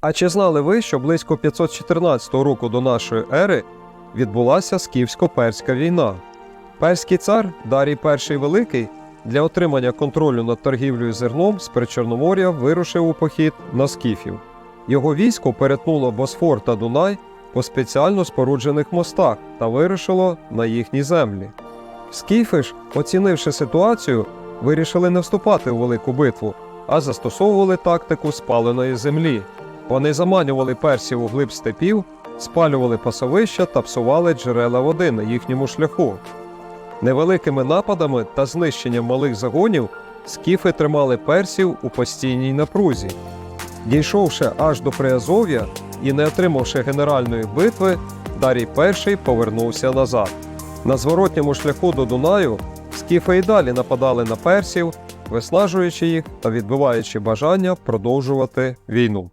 А чи знали ви, що близько 514 року до нашої ери відбулася скіфсько-перська війна? Перський цар Дарій І Великий для отримання контролю над торгівлею зерном з Причорномор'я вирушив у похід на скіфів. Його військо перетнуло Босфор та Дунай по спеціально споруджених мостах та вирушило на їхні землі. Скіфи ж, оцінивши ситуацію, вирішили не вступати у велику битву, а застосовували тактику спаленої землі. Вони заманювали персів у глиб степів, спалювали пасовища та псували джерела води на їхньому шляху. Невеликими нападами та знищенням малих загонів скіфи тримали персів у постійній напрузі. Дійшовши аж до Приазов'я і не отримавши генеральної битви, Дарій І повернувся назад. На зворотньому шляху до Дунаю скіфи й далі нападали на персів, виснажуючи їх та відбиваючи бажання продовжувати війну.